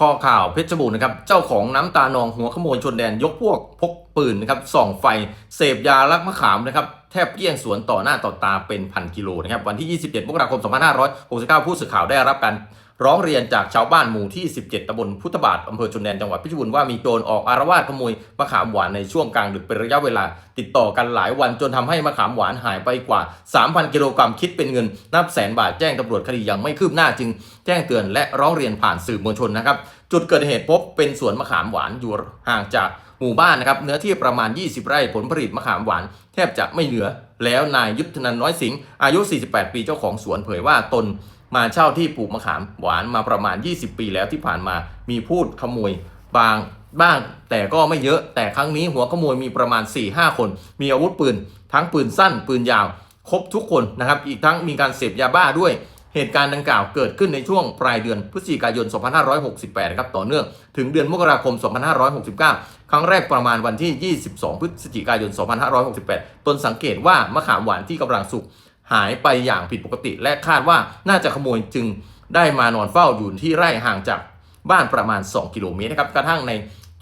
ข้อข่าวเพชรบูรณ์นะครับ เจ้าของน้ำตานองหัวขโมยชนแดนยกพวกพกปืนนะครับส่องไฟเสพยาลักมะขามนะครับแทบเกลี้ยงสวนต่อหน้าต่อตาเป็นพันกิโลนะครับวันที่ 27 มกราคม 2569 ผู้สื่อข่าวได้รับการ ร้องเรียนจากชาวบ้านหมู่ที่ 17ตำบลพุทธบาทอำเภอชนแดนจังหวัดพชรบูรว่ามีโจรออกอารวาสขโมยมะขามหวานในช่วงกลางดึกเป็นระยะเวลา ติดต่อกันหลายวันจนทำให้มะขามหวานหายไปกว่า 3,000 กิโลกรัมคิดเป็นเงินนับแสนบาทแจ้งตำรวจคดียังไม่คืบหน้าจึง แจ้งเตือนและร้องเรียนผ่านสื่อมวลชนนะครับ จุดเกิดเหตุพบเป็นสวนมะขามหวานอยู่ห่างจากหมู่บ้านนะครับเนื้อที่ประมาณ 20 ไร่ผลผลิตมะขามหวานแทบจะไม่เหลือแล้วนายยุทธนันน้อยสิงห์อายุ 48 ปีเจ้าของสวนเผยว่าตน มาเช่าที่ปลูกมะขามหวานมาประมาณ 20 ปีแล้วที่ผ่านมามีพูดขโมยบางบ้าง แต่ก็ไม่เยอะแต่ครั้งนี้หัวขโมยมีประมาณ 4-5 คน มีอาวุธปืน ทั้งปืนสั้น ปืนยาว ครบทุกคนนะครับ อีกทั้งมีการเสพยาบ้าด้วยเหตุการณ์ดังกล่าวเกิดขึ้นในช่วงปลายเดือนพฤศจิกายน 2568นะครับต่อเนื่องถึงเดือนมกราคม 2569 ครั้งแรกประมาณวันที่ 22 พฤศจิกายน 2568 ตนสังเกตว่ามะขามหวานที่กำลังสุก หายไปอย่างผิดปกติ และคาดว่าน่าจะขโมยจึงได้มานอนเฝ้าอยู่ที่ไร่ห่างจากบ้านประมาณ 2 กิโลเมตรนะครับกระทั่งใน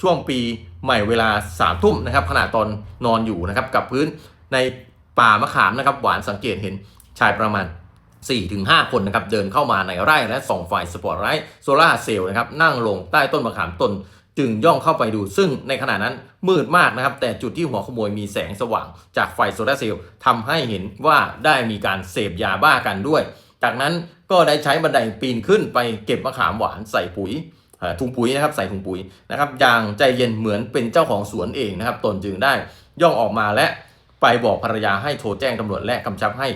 ช่วงปีใหม่เวลา3ทุ่มนะครับขณะตอนนอนอยู่นะครับกับพื้นในป่ามะขามนะครับหวานสังเกตเห็นชายประมาณ 4-5 คนนะครับเดินเข้ามาในไร่และส่องไฟสปอตไลท์โซลาร์เซลล์นะครับนั่งลงใต้ต้นมะขามต้น จึงย่องเข้าไปดู ซึ่งในขณะนั้นมืดมากนะครับ แต่จุดที่หัวขโมยมีแสงสว่าง จากไฟโซลาร์เซลล์ทำให้เห็นว่าได้มีการเสพยาบ้ากันด้วย จากนั้นก็ได้ใช้บันไดปีนขึ้นไปเก็บมะขามหวานใส่ปุ๋ยถุงปุ๋ยนะครับใส่ถุงปุ๋ยนะครับอย่างใจเย็นเหมือนเป็นเจ้าของสวนเองนะครับ ตนจึงได้ย่องออกมาและไปบอกภรรยาให้โทรแจ้งตำรวจและกำชับให้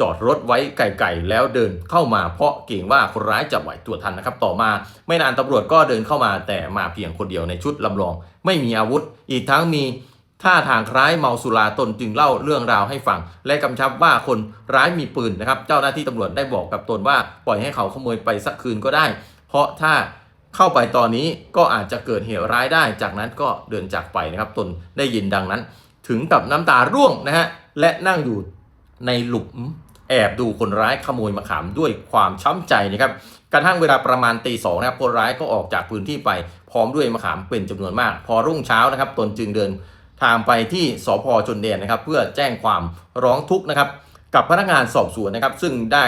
จอดรถไว้ไกลๆแล้วเดินเข้ามาเพราะเกรงว่าคนร้ายจะไหวตัวทันนะครับ ต่อมาไม่นานตำรวจก็เดินเข้ามาแต่มาเพียงคนเดียวในชุดลำลอง ไม่มีอาวุธ อีกทั้งมีท่าทางคล้ายเมาสุราตนจึงเล่าเรื่องราวให้ฟัง และกำชับว่าคนร้ายมีปืนนะครับ เจ้าหน้าที่ตำรวจได้บอกกับตนว่าปล่อยให้เขาขโมยไปสักคืนก็ได้ เพราะถ้าเข้าไปตอนนี้ก็อาจจะเกิดเหตุร้ายได้ จากนั้นก็เดินจากไปนะครับ ตนได้ยินดังนั้น ถึงกับน้ำตาร่วงนะฮะและนั่งอยู่ในหลุม แอบดูคนร้ายขโมยมะขามด้วยความช้ำใจนะครับกระทั่งเวลาประมาณตีสองนะครับคนร้ายก็ออกจากพื้นที่ไปพร้อมด้วยมะขามเป็นจำนวนมาก พอรุ่งเช้านะครับ ตนจึงเดินทางไปที่สพชนแดนนะครับ เพื่อแจ้งความร้องทุกข์นะครับ กับพนักงานสอบสวนนะครับ ซึ่งได้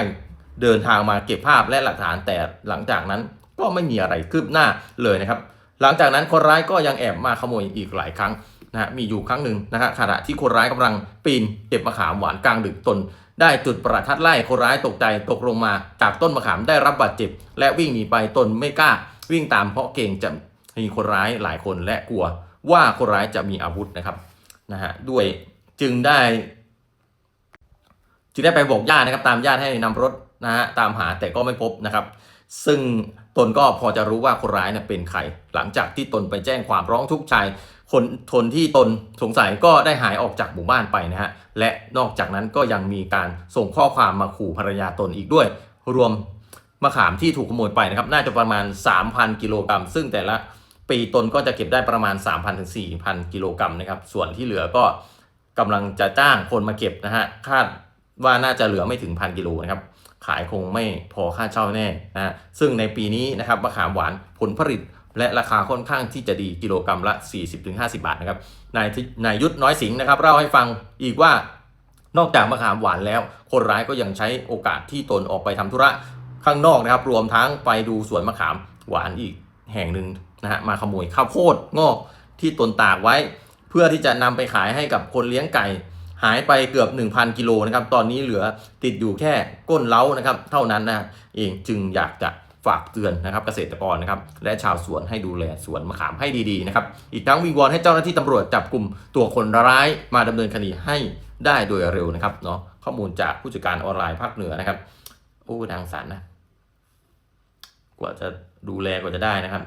เดินทางมาเก็บภาพและหลักฐานแต่หลังจากนั้นก็ไม่มีอะไรคืบหน้าเลยนะครับ หลังจากนั้นคนร้ายก็ยังแอบมาขโมยอีกหลายครั้งนะฮะมีอยู่ครั้งหนึ่งนะฮะขณะที่คนร้ายกำลังปีนเก็บมะขามหวานกลางดึกตน ได้จุดประทัดไล่คนร้ายตกใจตกลงมาจากต้นมะขามได้รับบาดเจ็บ และวิ่งหนีไปตนไม่กล้า วิ่งตามเพราะเกรงจะมีคนร้ายหลายคนและกลัวว่าคนร้ายจะมีอาวุธนะครับนะฮะด้วยจึงได้จึงได้ไปบอกญาตินะครับ ตามญาติให้นำรถนะฮะตามหาแต่ก็ไม่พบนะครับ ซึ่งตนก็พอจะรู้ว่าคนร้ายเนี่ยเป็นใครหลังจากที่ตนไปแจ้งความร้องทุกข์ชาย คนทนที่ตนสงสัยก็ได้หายออกจากหมู่บ้านไปนะฮะ และนอกจากนั้นก็ยังมีการส่งข้อความมาขู่ภรรยาตนอีกด้วย รวมมะขามที่ถูกขโมยไปนะครับ น่าจะประมาณ 3,000 กิโลกรัม ซึ่งแต่ละปีตนก็จะเก็บได้ประมาณ 3,000ถึง4,000 กิโลกรัมนะครับ ส่วนที่เหลือก็กำลังจะจ้างคนมาเก็บนะฮะ คาดว่าน่าจะเหลือไม่ถึงพันกิโลนะครับ ขายคงไม่พอค่าเช่าแน่นะฮะซึ่งในปีนี้นะครับมะขามหวานผลผลิต และราคาค่อนข้างที่จะดีกิโลกรัมละ 40-50 บาทนะครับนายนายยุทธน้อยสิงห์นะครับเล่าให้ฟังอีกว่านอกจากมะขามหวานแล้ว คนร้ายก็ยังใช้โอกาสที่ตนออกไปทำธุระข้างนอกนะครับ รวมทั้งไปดูสวนมะขามหวานอีกแห่งหนึ่งนะฮะมาขโมยข้าวโพดงอกที่ตนตากไว้ เพื่อที่จะนำไปขายให้กับคนเลี้ยงไก่ หายไปเกือบ 1,000 กิโลนะครับ ตอนนี้เหลือติดอยู่แค่ก้นเล้านะครับ เท่านั้นนะเองจึงอยากจะ ฝากเตือนนะครับเกษตรกรนะครับและชาวสวนให้ดูแลสวนมะขามให้ดีๆนะครับอีกทั้งวิงวอนให้เจ้าหน้าที่ตำรวจจับกลุ่มตัวคนร้ายมาดำเนินคดีให้ได้โดยเร็วนะครับเนาะข้อมูลจากผู้จัดการออนไลน์ภาคเหนือนะครับโอ้ดังสันนะกว่าจะดูแลกว่าจะได้นะครับ